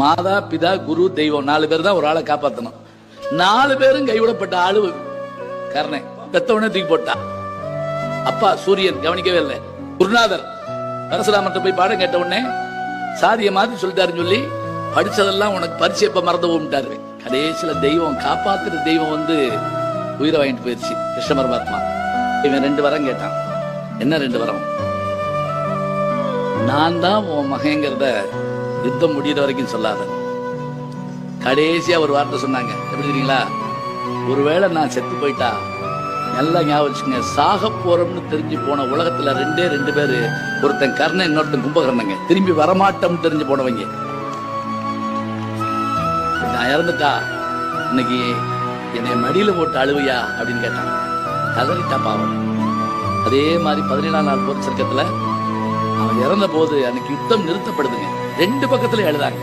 மாதா பிதா குரு தெய்வம். நாலு பேர் தான் ஒரு ஆளை காப்பாத்தணும். நாலு பேரும் கைவிடப்பட்ட ஆளு கர்ணன். பெத்தவனே தூக்கி போட்டா. அப்பா சூரியன் கவனிக்கவே இல்லை. குருநாதர் பரசுராமர்கிட்ட போய் பாடம் கேட்ட உடனே சாதிய மாதிரி சொல்லிட்டாருன்னு சொல்லி படிச்சதெல்லாம் உனக்கு பரிசு எப்ப மறந்து போட்டாரு கடைசியில தெய்வம் காப்பாத்துற தெய்வம் வந்து உயிரை வாங்கிட்டு போயிருச்சு கிருஷ்ண பரமாத்மா. இவன் ரெண்டு வரம் கேட்டான். என்ன ரெண்டு வரம்? நான் தான் உன் மகங்கிறத யுத்தம் முடிகிற வரைக்கும் சொல்லாத. கடைசியா ஒரு வார்த்தை சொன்னாங்க. எப்படி தெரியுங்களா? ஒருவேளை நான் செத்து போயிட்டா நல்லா ஞாபகம் வச்சுங்க சாக போறோம்னு தெரிஞ்சு போன உலகத்துல ரெண்டே ரெண்டு பேரு ஒருத்தன் கர்ணன் இன்னொருத்தன் கும்பகர்ணங்க. திரும்பி வரமாட்டோம்னு தெரிஞ்சு போனவங்க. நான் இறந்துட்டா இன்னைக்கு என்னை மடியில போட்டு அழுவையா அப்படின்னு கேட்டான். கதறிட்டா பாவம். அதே மாதிரி பதினேழாம் நாள் போர் சர்க்கத்துல அவன் இறந்த போது அன்னைக்கு யுத்தம் நிறுத்தப்படுதுங்க. ரெண்டு பக்கத்துல எழுதாங்க.